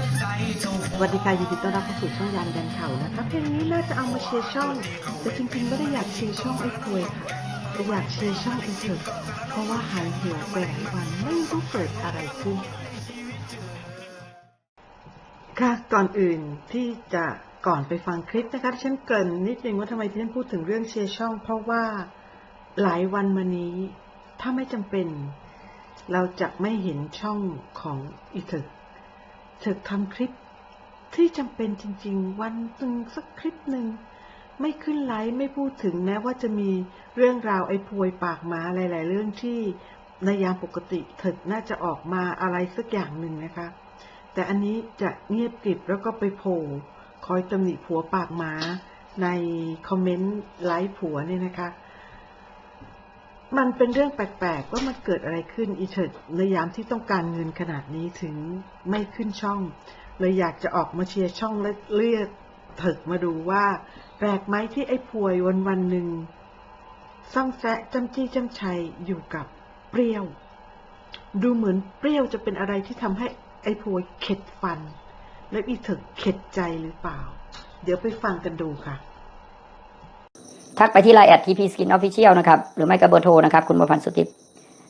สวัสดีค่ะยินดีต้อนรับเข้าสู่ช่องยานยันเขานะคะเพลงนี้น่าจะเอามาเชียร์ช่อง แต่จริงๆไม่ได้อยากเชียร์ช่องไอ้ควยค่ะแต่อยากเชียร์ช่องไอ้เถิดเพราะว่าหายเหี่ยวไปหลายวันไม่รู้เกิดอะไรขึ้นค่ะก่อนอื่นที่จะก่อนไปฟังคลิปนะคะที่ฉันเกริ่นนิดนึงว่าทำไมที่ฉันพูดถึงเรื่องเชียร์ช่อง เพราะว่าหลายวันมานี้ถ้าไม่จำเป็น เราจะไม่เห็นช่องของอีเถิด เถิดทำคลิปที่จำเป็นจริง ๆ วันหนึ่งสักคลิปหนึ่งไม่ขึ้นไลฟ์ไม่พูดถึงแม้ว่าจะมีเรื่องราวไอ้พวยปากหมาหลาย ๆ เรื่องที่ในยามปกติเถิดน่าจะออกมาอะไรสักอย่างหนึ่งนะคะ แต่อันนี้จะเงียบกริบแล้วก็ไปโผล่คอยตำหนิผัวปากหมาในคอมเมนต์ไลฟ์ผัวเนี่ยนะคะ มันเป็นเรื่องแปลกๆว่ามันเกิดอะไรขึ้นอีเถิดในยามที่ต้องการเงินขนาดนี้ถึงไม่ขึ้นช่อง เลยอยากจะออกมาเชียร์ช่องและเรียกเถิกมาดูว่า แปลกไหมที่ไอ้พวยวันวันหนึ่งซ่องแซะจำจี้จำชัยอยู่กับเปรี้ยว ดูเหมือนเปรี้ยวจะเป็นอะไรที่ทำให้ไอ้พวยเข็ดฟัน แล้วอีเถิกเข็ดใจหรือเปล่า เดี๋ยวไปฟังกันดูค่ะ ทักไปที่ไลน์แอดทีพีสกินออฟฟิเชียลนะครับ หรือไม่ก็เบอร์โทรนะครับ คุณบัวพันธ์สุติป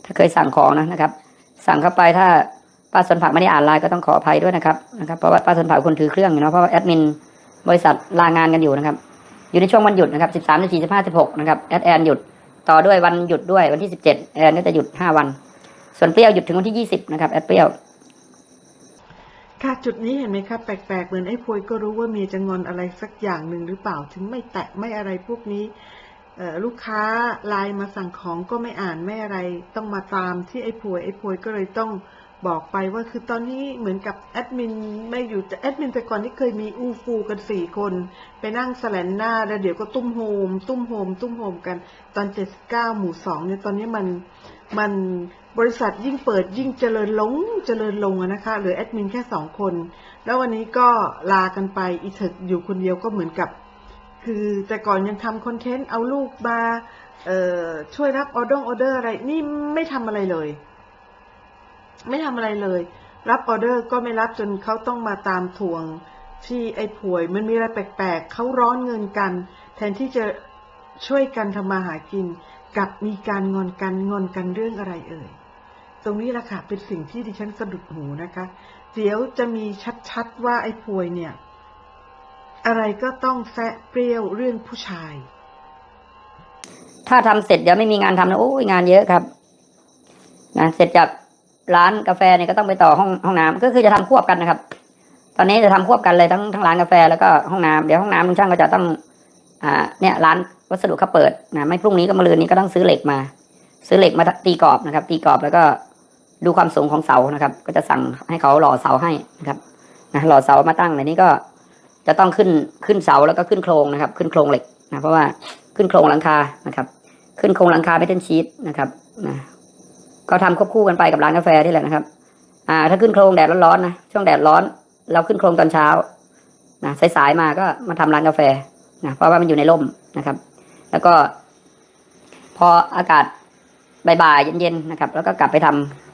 ถ้าเคยสั่งของนะนะครับ สั่งเข้าไปถ้าป้าสนผักไม่ได้อ่านไลน์ก็ต้องขออภัยด้วยนะครับนะครับเพราะว่าป้าสนผักเป็นคนถือเครื่องเนาะเพราะว่าแอดมินบริษัทลางานกันอยู่นะครับ อยู่ในช่วงวันหยุดนะครับสิบสามสิบสี่สิบห้าสิบหกนะครับแอดแอนหยุดต่อด้วยวันหยุดด้วยวันที่สิบเจ็ดแอนก็จะหยุดห้าวัน ส่วนเปรี้ยวหยุดถึงวันที่ยี่สิบนะครับแอดเปรี้ยว ค่ะจุดนี้เห็นไหมคะแปลกๆ เหมือนไอ้พวยก็รู้ว่าเมียจะงอนอะไรสักอย่างหนึ่งหรือเปล่าถึงไม่แตะไม่อะไรพวกนี้ลูกค้าไลน์มาสั่งของก็ไม่อ่านไม่อะไรต้องมาตามที่ไอ้พวยไอ้พวยก็เลยต้องบอกไปว่าคือตอนนี้เหมือนกับแอดมินไม่อยู่แอดมินแต่ก่อนที่เคยมีอูฟูกันสี่คน ไปนั่งแสลนหน้าแล้วเดี๋ยวก็ตุ้มโฮม ตุ้มโฮม ตุ้มโฮมกันตอนเจ็ดสิบเก้าหมู่สองเนี่ยตอนนี้มัน มันบริษัทยิ่งเปิดยิ่งเจริญลงเจริญลงนะคะเหลือแอดมินแค่สองคน แล้ววันนี้ก็ลากันไปอีเถิกอยู่คนเดียวก็เหมือนกับ คือแต่ก่อนยังทำคอนเทนต์เอาลูกมาช่วยรับออเดอร์ออเดอร์อะไรนี่ไม่ทำอะไรเลย ไม่ทำอะไรเลย รับออเดอร์ก็ไม่รับจนเขาต้องมาตามทวงที่ไอ้ผวยมันมีอะไรแปลกๆเขาร้อนเงินกัน แทนที่จะช่วยกันทำมาหากิน กับมีการงอนกันงอนกันเรื่องอะไรเอ่ย ตรงนี้แหละค่ะเป็นสิ่งที่ดิฉันสะดุดหูนะคะ เดี๋ยวจะมีชัดๆว่าไอ้พวยเนี่ย อะไรก็ต้องแซะเปรี้ยวเรื่องผู้ชาย ถ้าทำเสร็จเดี๋ยวไม่มีงานทำนะโอ้ยงานเยอะครับนะเสร็จจากร้านกาแฟเนี่ยก็ต้องไปต่อห้องห้องน้ำก็คือจะทำควบกันนะครับ ตอนนี้จะทำควบกันเลยทั้งทั้งร้านกาแฟแล้วก็ห้องน้ำเดี๋ยวห้องน้ำลุงช่างก็จะต้อง อ่า เนี่ยร้าน วัสดุเขาเปิดนะไม่พรุ่งนี้ก็มะรืนนี้ก็ต้องซื้อเหล็กมา ซื้อเหล็กมาตีกรอบนะครับ ตีกรอบแล้วก็ดูความสูงของเสานะครับ ก็จะสั่งให้เขาหล่อเสาให้นะครับนะหล่อเสามาตั้งในนี้ก็จะต้องขึ้นขึ้นเสาแล้วก็ขึ้นโครงนะครับ ขึ้นโครงเหล็กนะเพราะว่าขึ้นโครงหลังคานะครับ ขึ้นโครงหลังคาเมทัลชีตนะครับนะก็ทำควบคู่กันไปกับร้านกาแฟนี่แหละนะครับ อ่า ถ้าขึ้นโครงแดดร้อนๆนะช่วงแดดร้อน เราขึ้นโครงตอนเช้านะสายๆมาก็มาทำร้านกาแฟนะเพราะว่ามันอยู่ในร่มนะครับ แล้วก็ พออากาศบ่ายๆเย็นๆนะครับ แล้วก็กลับไปท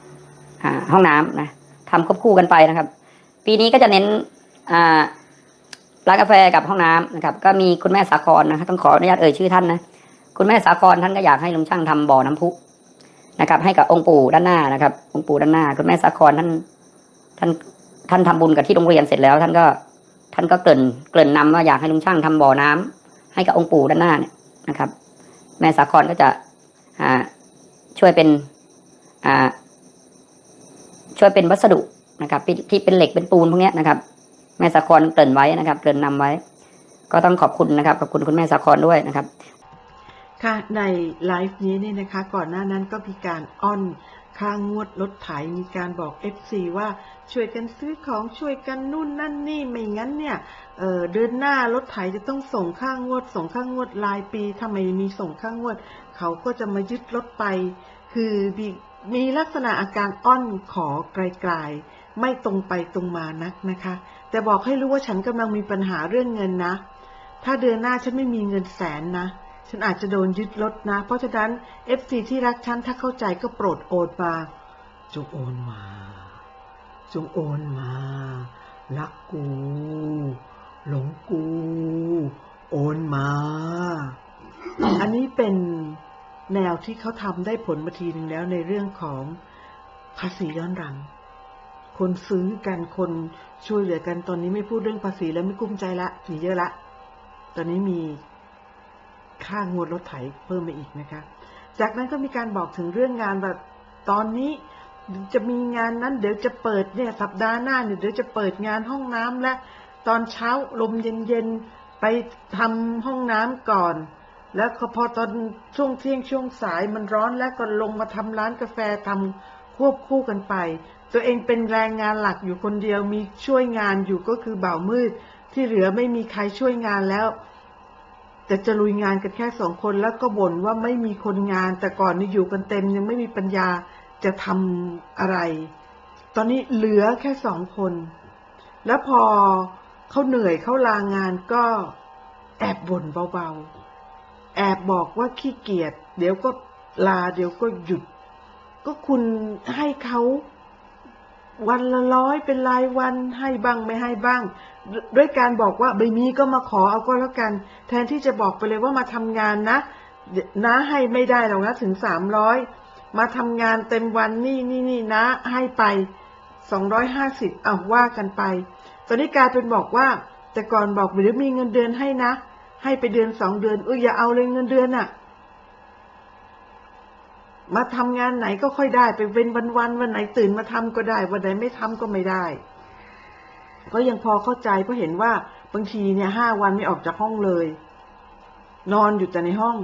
ำอ่าห้องน้ำนะทำควบคู่กันไปนะครับ ปีนี้ก็จะเน้นร้านกาแฟกับห้องน้ำนะครับ ก็มีคุณแม่สาครนะครับต้องขออนุญาตเอ่ยชื่อท่านนะคุณแม่สาครท่านก็อยากให้ลุงช่างทำบ่อน้ำพุนะครับ ให้กับองค์ปู่ด้านหน้านะครับ องค์ปู่ด้านหน้า คุณแม่สาครท่านท่านท่านทำบุญกับที่โรงเรียนเสร็จแล้ว ท่านก็ท่านก็เกริ่นเกริ่นนำว่าอยากให้ลุงช่างทำบ่อน้ำให้กับองค์ปู่ด้านหน้าเนี่ย นะครับ แม่สาครก็จะช่วยเป็นช่วยเป็นวัสดุนะครับที่เป็นเหล็กเป็นปูนพวกนี้นะครับ แม่สาครเกริ่นไว้นะครับเกริ่นนำไว้ ก็ต้องขอบคุณนะครับขอบคุณคุณแม่สาครด้วยนะครับ ค่ะในไลฟ์นี้เนี่ยนะคะ ก่อนหน้านั้นก็มีการอ้อน ค่างวดรถไถมีการบอก FC ว่าช่วยกันซื้อของช่วยกันนู่นนั่นนี่ไม่งั้นเนี่ยเเดือนหน้ารถไถจะต้องส่งค่างวด ส่งค่างวดรายปีถ้าไม่มีส่งค่างวด เขาก็จะมายึดรถไป คือมีมีลักษณะอาการอ้อนขอไกลๆไม่ตรงไปตรงมานักนะคะ แต่บอกให้รู้ว่าฉันกำลังมีปัญหาเรื่องเงินนะ ถ้าเดือนหน้าฉันไม่มีเงินแสนนะ ฉันอาจจะโดนยึดรถนะ เพราะฉะนั้น FC ที่รักฉันถ้าเข้าใจก็โปรดโอนมา จงโอนมา จงโอนมา รักกู หลงกู โอนมา อันนี้เป็นแนวที่เขาทำได้ผลมาทีหนึ่งแล้วในเรื่องของภาษีย้อนหลัง คนซื้อกันคนช่วยเหลือกันตอนนี้ไม่พูดเรื่องภาษีแล้วไม่กุ้มใจละมีเยอะละ ตอนนี้มี ค่างวดรถไถเพิ่มมาอีกนะคะ จากนั้นก็มีการบอกถึงเรื่องงานแบบตอนนี้จะมีงานนั้นเดี๋ยวจะเปิดเนี่ยสัปดาห์หน้าเนี่ยเดี๋ยวจะเปิดงานห้องน้ำและ ตอนเช้าลมเย็นๆไปทำห้องน้ำก่อน แล้วพอตอนช่วงเที่ยงช่วงสายมันร้อนแล้วก็ลงมาทำร้านกาแฟทำควบคู่กันไป ตัวเองเป็นแรงงานหลักอยู่คนเดียวมีช่วยงานอยู่ก็คือเบ่ามืด ที่เหลือไม่มีใครช่วยงานแล้ว แต่จะลุยงานกันแค่สองคนแล้วก็บ่นว่าไม่มีคนงาน แต่ก่อนนี่อยู่กันเต็มยังไม่มีปัญญาจะทำอะไร ตอนนี้เหลือแค่สองคน แล้วพอเขาเหนื่อยเขาลางานก็แอบบ่นเบาๆ แอบบอกว่าขี้เกียจเดี๋ยวก็ลาเดี๋ยวก็หยุด ก็คุณให้เขา วันละร้อยเป็นรายวันให้บ้างไม่ให้บ้าง ด้วยการบอกว่าใบมีก็มาขอเอาก็แล้วกัน แทนที่จะบอกไปเลยว่ามาทำงานนะนะให้ไม่ได้หรอกนะถึงสามร้อยมาทำงานเต็มวันนี่นี่นี่นะให้ไปสองร้อยห้าสิบเอาว่ากันไป ตอนนี้กลายเป็นบอกว่า แต่ก่อนบอกเดี๋ยวมีเงินเดือนให้นะ ให้ไปเดือนสองเดือนเอออย่าเอาเลยเงินเดือนอะ มาทำงานไหนก็ค่อยได้ ไปเป็นวันวันๆวันไหนตื่นมาทำก็ได้ วันไหนไม่ทำก็ไม่ได้ ก็ยังพอเข้าใจเพราะเห็นว่าบางทีเนี่ยห้าวันไม่ออกจากห้องเลย นอนอยู่แต่ในห้อง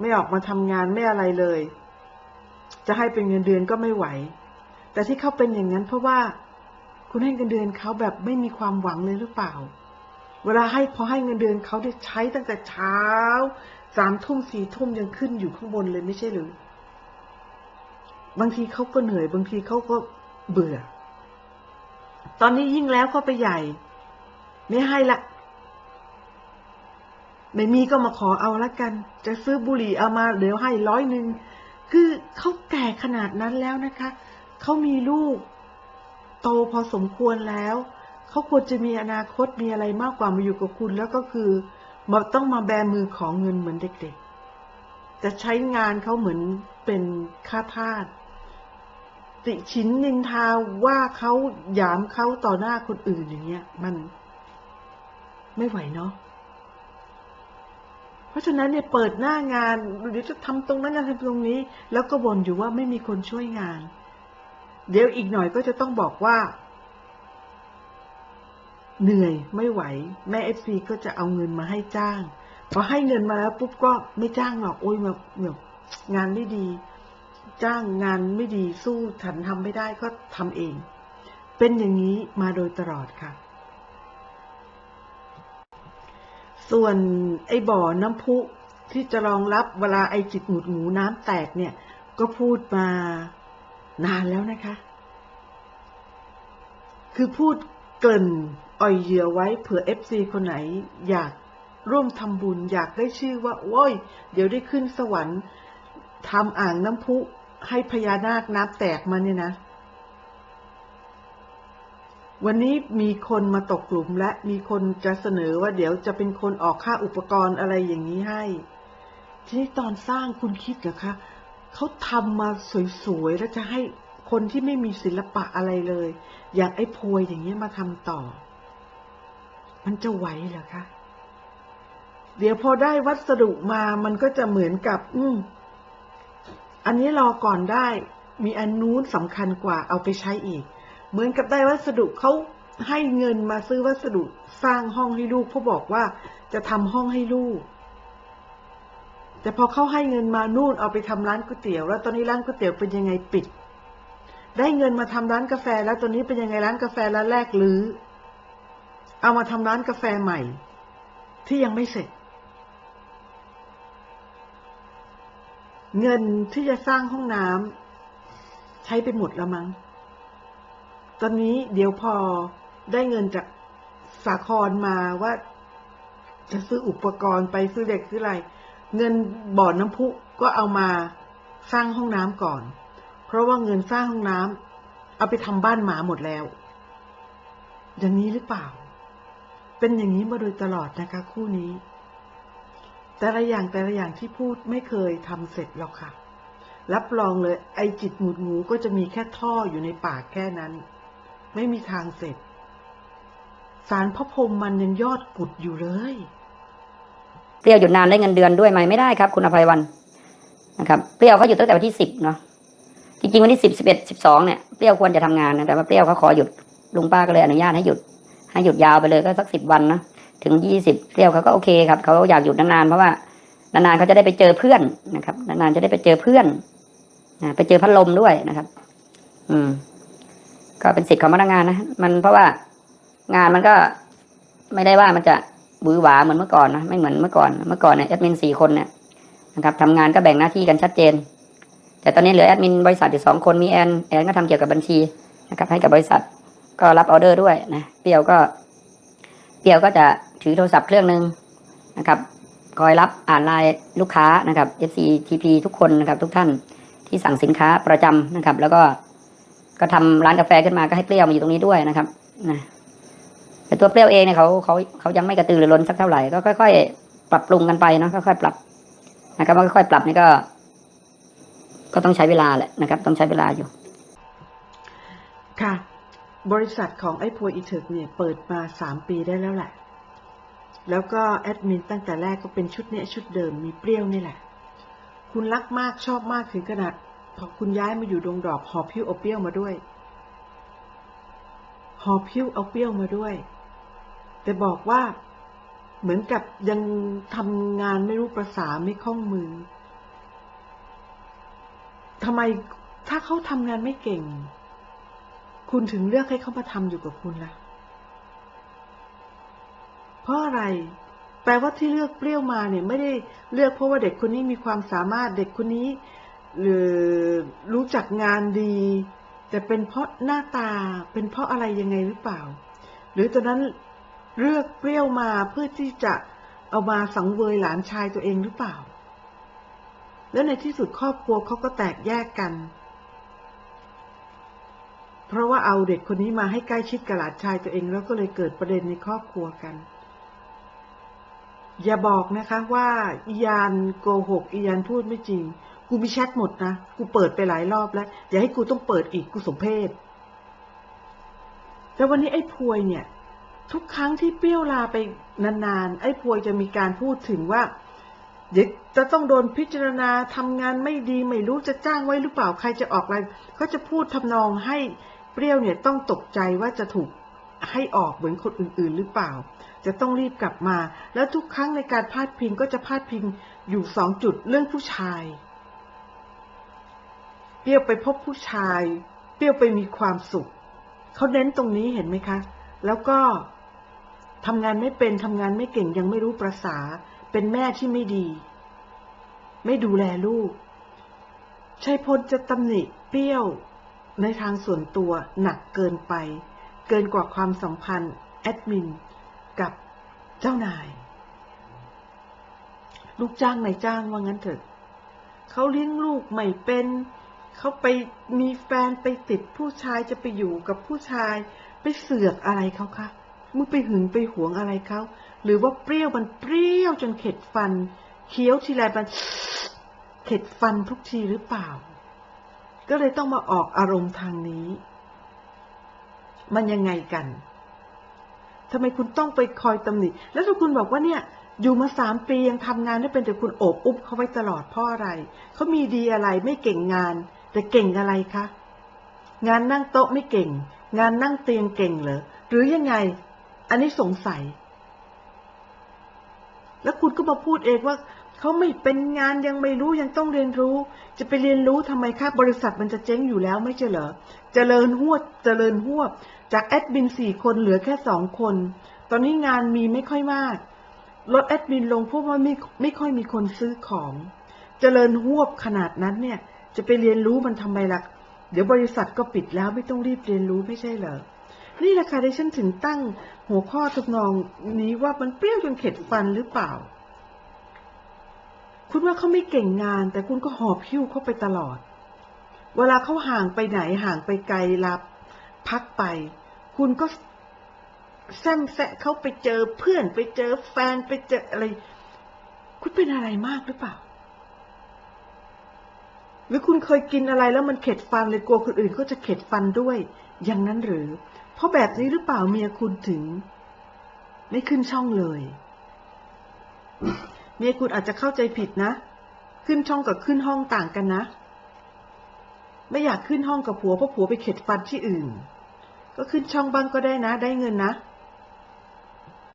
ไม่ออกมาทำงานไม่อะไรเลย จะให้เป็นเงินเดือนก็ไม่ไหว แต่ที่เขาเป็นอย่างนั้นเพราะว่า คุณให้เงินเดือนเขาแบบไม่มีความหวังเลยหรือเปล่า เวลาให้พอให้เงินเดือนเขาได้ใช้ตั้งแต่เช้าสามทุ่มสี่ทุ่มยังขึ้นอยู่ข้างบนเลยไม่ใช่หรือ บางทีเขาก็เหนื่อย บางทีเขาก็เบื่อ ตอนนี้ยิ่งแล้วก็ไปใหญ่ ไม่ให้ละ ไม่มีก็มาขอเอาละกัน จะซื้อบุหรี่เอามาเดี๋ยวให้ร้อยหนึ่ง คือเขาแก่ขนาดนั้นแล้วนะคะ เขามีลูก โตพอสมควรแล้ว เขาควรจะมีอนาคตมีอะไรมากกว่ามาอยู่กับคุณแล้วก็คือมาต้องมาแบมือของเงินเหมือนเด็กๆ จะใช้งานเขาเหมือนเป็นค่าทาส ติชินนินทาว่าเขาหยามเขาต่อหน้าคนอื่นอย่างเงี้ย มันไม่ไหวเนาะเพราะฉะนั้นเนี่ยเปิดหน้างานเดี๋ยวจะทำตรงนั้นจะทำตรงนี้ แล้วก็บ่นอยู่ว่าไม่มีคนช่วยงาน เดี๋ยวอีกหน่อยก็จะต้องบอกว่า เหนื่อยไม่ไหว แม่เอฟซีก็จะเอาเงินมาให้จ้างพอให้เงินมาแล้วปุ๊บก็ไม่จ้างหรอกโอ้ยแบบงานไม่ดี จ้างงานไม่ดีสู้ฉันทำไม่ได้ก็ทำเอง เป็นอย่างนี้มาโดยตลอดค่ะ ส่วนไอ้บ่อน้ำพุที่จะรองรับเวลาไอจิตหมุดหมูน้ำแตกเนี่ย ก็พูดมานานแล้วนะคะ คือพูดเกินอ่อยเหยื่อไว้เผื่อเอฟซีคนไหน อยากร่วมทำบุญอยากได้ชื่อว่า โอ้ย เดี๋ยวได้ขึ้นสวรรค์ทำอ่างน้ำพุ ให้พญานาคน้ำแตกมาเนี่ยนะ วันนี้มีคนมาตกหลุมและมีคนจะเสนอว่าเดี๋ยวจะเป็นคนออกค่าอุปกรณ์อะไรอย่างนี้ให้ ทีนี้ตอนสร้างคุณคิดเหรอคะเขาทำมาสวยๆแล้วจะให้คนที่ไม่มีศิลปะอะไรเลย อย่างไอ้โพยอย่างนี้มาทำต่อ มันจะไหวเหรอคะ เดี๋ยวพอได้วัสดุมามันก็จะเหมือนกับ อืม อันนี้รอก่อนได้มีอันนู้นสำคัญกว่าเอาไปใช้อีก เหมือนกับได้วัสดุเขาให้เงินมาซื้อวัสดุสร้างห้องให้ลูกเขาบอกว่าจะทำห้องให้ลูก แต่พอเขาให้เงินมานู่นเอาไปทำร้านก๋วยเตี๋ยว แล้วตอนนี้ร้านก๋วยเตี๋ยวเป็นยังไงปิด ได้เงินมาทำร้านกาแฟแล้วตอนนี้เป็นยังไงร้านกาแฟร้านแรกหรือ เอามาทำร้านกาแฟใหม่ ที่ยังไม่เสร็จ เงินที่จะสร้างห้องน้ำใช้ไปหมดแล้วมั้ง ตอนนี้เดี๋ยวพอได้เงินจากสาครมาว่า จะซื้ออุปกรณ์ไปซื้อเด็กซื้ออะไร เงินบ่อน้ำพุก็เอามาสร้างห้องน้ำก่อน เพราะว่าเงินสร้างห้องน้ำเอาไปทำบ้านหมาหมดแล้ว อย่างนี้หรือเปล่า เป็นอย่างนี้มาโดยตลอดนะคะคู่นี้ แต่ละอย่างแต่ละอย่างที่พูดไม่เคยทำเสร็จหรอกค่ะ รับรองเลย ไอจิตหมุดหมูก็จะมีแค่ท่ออยู่ในปากแค่นั้น ไม่มีทางเสร็จ สารพระพรมมันยังยอดกุดอยู่เลยเปรี้ยวหยุดนานได้เงินเดือนด้วยไหมไม่ได้ครับ คุณอภัยวันนะครับเปรี้ยวเขาหยุดตั้งแต่วันที่สิบเนาะจริงๆวันที่สิบสิบเอ็ดสิบสองเนี่ยเปรี้ยวควรจะทำงานนะแต่ว่าเปรี้ยวเขาขอหยุดลุงป้าก็เลยอนุญาตให้หยุดให้หยุดยาวไปเลยก็สักสิบวันนะ ถึงยี่สิบเปรี้ยวเขาก็โอเคครับเขาอยากหยุดนานๆเพราะว่านานๆเขาจะได้ไปเจอเพื่อนนะครับ นานๆจะได้ไปเจอเพื่อนนะไปเจอพัดลมด้วยนะครับ อืม ก็เป็นสิทธิ์ของพนักงานนะมันเพราะว่างานมันก็ไม่ได้ว่ามันจะหวือหวาเหมือนเมื่อก่อนนะไม่เหมือนเมื่อก่อนเมื่อก่อนเนี่ยแอดมินสี่คนเนี่ยนะครับทำงานก็แบ่งหน้าที่กันชัดเจน แต่ตอนนี้เหลือแอดมินบริษัทอยู่สองคนมีแอนแอนก็ทำเกี่ยวกับบัญชีนะครับ ให้กับบริษัทก็รับออเดอร์ด้วยนะเปียวก็เปียวก็จะ ถือโทรศัพท์เครื่องหนึ่งนะครับคอยรับอ่านไลน์ลูกค้านะครับ FC TP ทุกคนนะครับทุกท่านที่สั่งสินค้าประจำนะครับ แล้วก็ก็ทำร้านกาแฟขึ้นมาก็ให้เปรี้ยวมาอยู่ตรงนี้ด้วยนะครับนะแต่ตัวเปรี้ยวเองเนี่ยเขาเขาเขายังไม่กระตือรือร้นสักเท่าไหร่ก็ค่อย ๆ ปรับปรุงกันไปเนาะค่อยๆปรับนะครับว่าค่อยๆปรับนี่ก็ ก็ต้องใช้เวลาแหละนะครับ ต้องใช้เวลาอยู่ ค่ะ บริษัทของไอ้พวยอีเถิกเนี่ย เปิดมาสามปีได้แล้วแหละ แล้วก็แอดมินตั้งแต่แรกก็เป็นชุดเนี้ยชุดเดิมมีเปรี้ยวนี่แหละ คุณรักมากชอบมากถึงขนาดพอคุณย้ายมาอยู่ดงดอกหอบพิ้วเอาเปรี้ยวมาด้วยหอบพิ้วเอาเปรี้ยวมาด้วย แต่บอกว่าเหมือนกับยังทำงานไม่รู้ประษาไม่คล่องมือทำไมถ้าเขาทำงานไม่เก่ง คุณถึงเลือกให้เขามาทำอยู่กับคุณล่ะ ราะอะไร แปลว่าที่เลือกเปรี้ยวมาเนี่ยไม่ได้เลือกเพราะว่าเด็กคนนี้มีความสามารถเด็กคนนี้หรือรู้จักงานดี แต่เป็นเพราะหน้าตาเป็นเพราะอะไรยังไงหรือเปล่า หรือตอนนั้นเลือกเปรี้ยวมาเพื่อที่จะเอามาสังเวยหลานชายตัวเองหรือเปล่า แล้วในที่สุดครอบครัวเขาก็แตกแยกกัน เพราะว่าเอาเด็กคนนี้มาให้ใกล้ชิดกับหลานชายตัวเอง แล้วก็เลยเกิดประเด็นในครอบครัวกัน อย่าบอกนะคะว่าอียานโกหกอียานพูดไม่จริง กูมีแชทหมดนะ กูเปิดไปหลายรอบแล้ว อย่าให้กูต้องเปิดอีกกูสมเพศแต่วันนี้ไอ้พวยเนี่ย ทุกครั้งที่เปรี้ยวลาไปนานๆ ไอ้พวยจะมีการพูดถึงว่า เดี๋ยวจะต้องโดนพิจารณาทำงานไม่ดีไม่รู้จะจ้างไว้หรือเปล่าใครจะออกอะไรเขาจะพูดทำนองให้เปรี้ยวเนี่ยต้องตกใจว่าจะถูกให้ออกเหมือนคนอื่นๆหรือเปล่า จะต้องรีบกลับมา แล้วทุกครั้งในการพาดพิงก็จะพาดพิงอยู่สองจุดเรื่องผู้ชาย เปรี้ยวไปพบผู้ชาย เปรี้ยวไปมีความสุข เขาเน้นตรงนี้เห็นไหมคะ แล้วก็ทำงานไม่เป็นทำงานไม่เก่งยังไม่รู้ประษา เป็นแม่ที่ไม่ดี ไม่ดูแลลูกชัยพลจะตำหนิเปรี้ยว ในทางส่วนตัวหนักเกินไป เกินกว่าความสัมพันธ์ แอดมิน กับเจ้านาย ลูกจ้างนายจ้างว่างั้นเถอะเขาเลี้ยงลูกไม่เป็น เขาไปมีแฟนไปติดผู้ชายจะไปอยู่กับผู้ชาย ไปเสือกอะไรเขาคะมึงไปหึงไปหวงอะไรเขาหรือว่าเปรี้ยวมันเปรี้ยวจนเข็ดฟัน เคี้ยวทีไรมันเข็ดฟันทุกทีหรือเปล่า ก็เลยต้องมาออกอารมณ์ทางนี้ มันยังไงกัน ทำไมคุณต้องไปคอยตำหนิ แล้วถ้าคุณบอกว่าเนี่ยอยู่มาสามปียังทำงานได้เป็นแต่คุณโอบอุ้มเขาไว้ตลอดเพราะอะไร เขามีดีอะไรไม่เก่งงาน แต่เก่งอะไรคะ งานนั่งโต๊ะไม่เก่ง งานนั่งเตียงเก่งเหรอ หรือยังไง อันนี้สงสัย แล้วคุณก็มาพูดเองว่าเขาไม่เป็นงานยังไม่รู้ยังต้องเรียนรู้ จะไปเรียนรู้ทำไมคะบริษัทมันจะเจ๊งอยู่แล้วไม่ใช่เหรอเจริญหวดเจริญหว จากแอดมินสี่คนเหลือแค่สองคน ตอนนี้งานมีไม่ค่อยมาก ลดแอดมินลงเพราะว่าไม่ไม่ค่อยมีคนซื้อของ เจริญหวบขนาดนั้นเนี่ย จะไปเรียนรู้มันทำไมล่ะ เดี๋ยวบริษัทก็ปิดแล้วไม่ต้องรีบเรียนรู้ไม่ใช่เหรอ นี่แหละค่ะที่ฉันถึงตั้งหัวข้อทำนองนี้ว่ามันเปรี้ยวจนเข็ดฟันหรือเปล่า คุณว่าเขาไม่เก่งงาน แต่คุณก็หอบหิ้วเข้าไปตลอด เวลาเขาห่างไปไหนห่างไปไกลลาพักไป คุณก็แซมแซะเขาไปเจอเพื่อนไปเจอแฟนไปเจออะไร คุณเป็นอะไรมากหรือเปล่า หรือคุณเคยกินอะไรแล้วมันเข็ดฟันเลยกลัวคนอื่นก็จะเข็ดฟันด้วย อย่างนั้นหรือ เพราะแบบนี้หรือเปล่าเมียคุณถึง ไม่ขึ้นช่องเลย เมียคุณอาจจะเข้าใจผิดนะ ขึ้นช่องกับขึ้นห้องต่างกันนะ ไม่อยากขึ้นห้องกับผัวเพราะผัวไปเข็ดฟันที่อื่น ก็ขึ้นช่องบ้างก็ได้นะ ได้เงินนะ